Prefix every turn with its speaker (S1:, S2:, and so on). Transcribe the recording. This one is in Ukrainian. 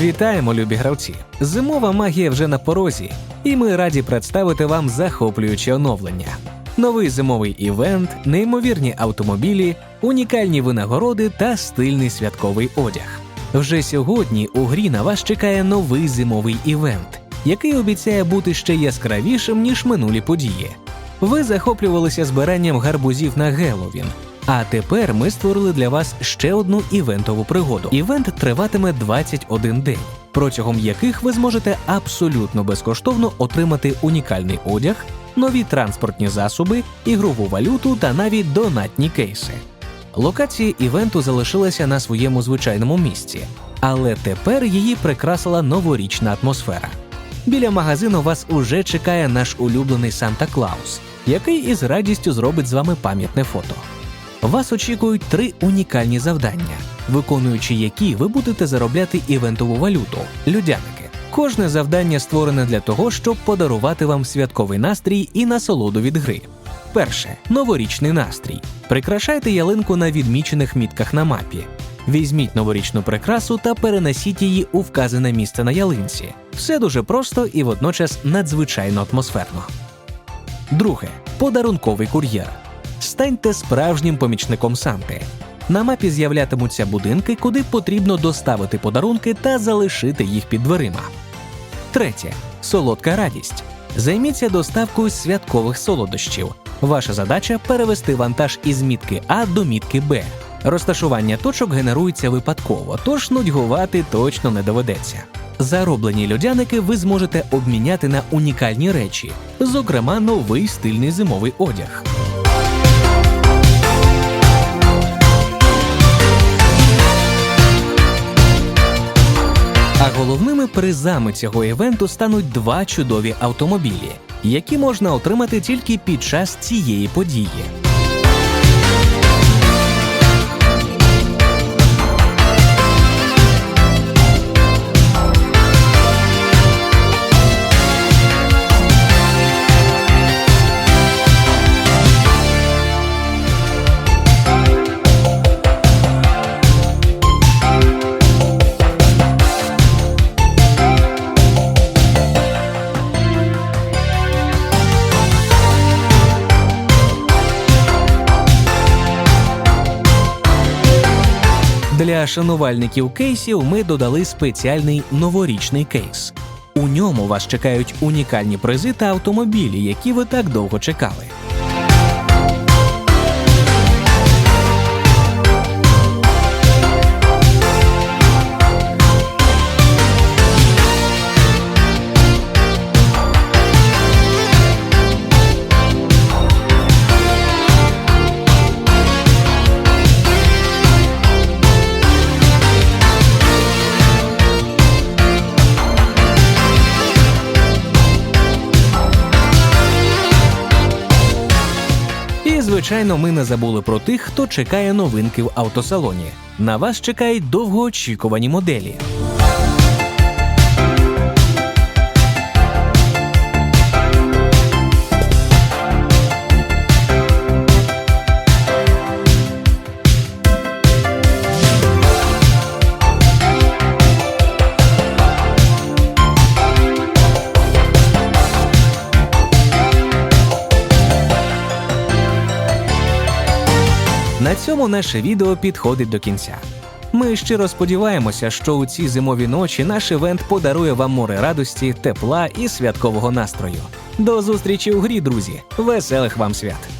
S1: Вітаємо, любі гравці! Зимова магія вже на порозі, і ми раді представити вам захоплююче оновлення. Новий зимовий івент, неймовірні автомобілі, унікальні винагороди та стильний святковий одяг. Вже сьогодні у грі на вас чекає новий зимовий івент, який обіцяє бути ще яскравішим ніж минулі події. Ви захоплювалися збиранням гарбузів на Геловін. А тепер ми створили для вас ще одну івентову пригоду. Івент триватиме 21 день, протягом яких ви зможете абсолютно безкоштовно отримати унікальний одяг, нові транспортні засоби, ігрову валюту та навіть донатні кейси. Локація івенту залишилася на своєму звичайному місці, але тепер її прикрасила новорічна атмосфера. Біля магазину вас уже чекає наш улюблений Санта Клаус, який із радістю зробить з вами пам'ятне фото. Вас очікують три унікальні завдання, виконуючи які ви будете заробляти івентову валюту людяники. Кожне завдання створене для того, щоб подарувати вам святковий настрій і насолоду від гри. Перше новорічний настрій. Прикрашайте ялинку на відмічених мітках на мапі. Візьміть новорічну прикрасу та перенесіть її у вказане місце на ялинці. Все дуже просто і водночас надзвичайно атмосферно. Друге подарунковий кур'єр. Станьте справжнім помічником Санти. На мапі з'являтимуться будинки, куди потрібно доставити подарунки та залишити їх під дверима. Третє солодка радість. Займіться доставкою святкових солодощів. Ваша задача перевести вантаж із мітки А до мітки Б. Розташування точок генерується випадково, тож нудьгувати точно не доведеться. Зароблені льодяники ви зможете обміняти на унікальні речі, зокрема новий стильний зимовий одяг. Головними призами цього івенту стануть два чудові автомобілі, які можна отримати тільки під час цієї події. Для шанувальників кейсів ми додали спеціальний новорічний кейс. У ньому вас чекають унікальні призи та автомобілі, які ви так довго чекали. Звичайно, ми не забули про тих, хто чекає новинки в автосалоні. На вас чекають довгоочікувані моделі. На цьому наше відео підходить до кінця. Ми щиро сподіваємося, що у ці зимові ночі наш івент подарує вам море радості, тепла і святкового настрою. До зустрічі у грі, друзі! Веселих вам свят!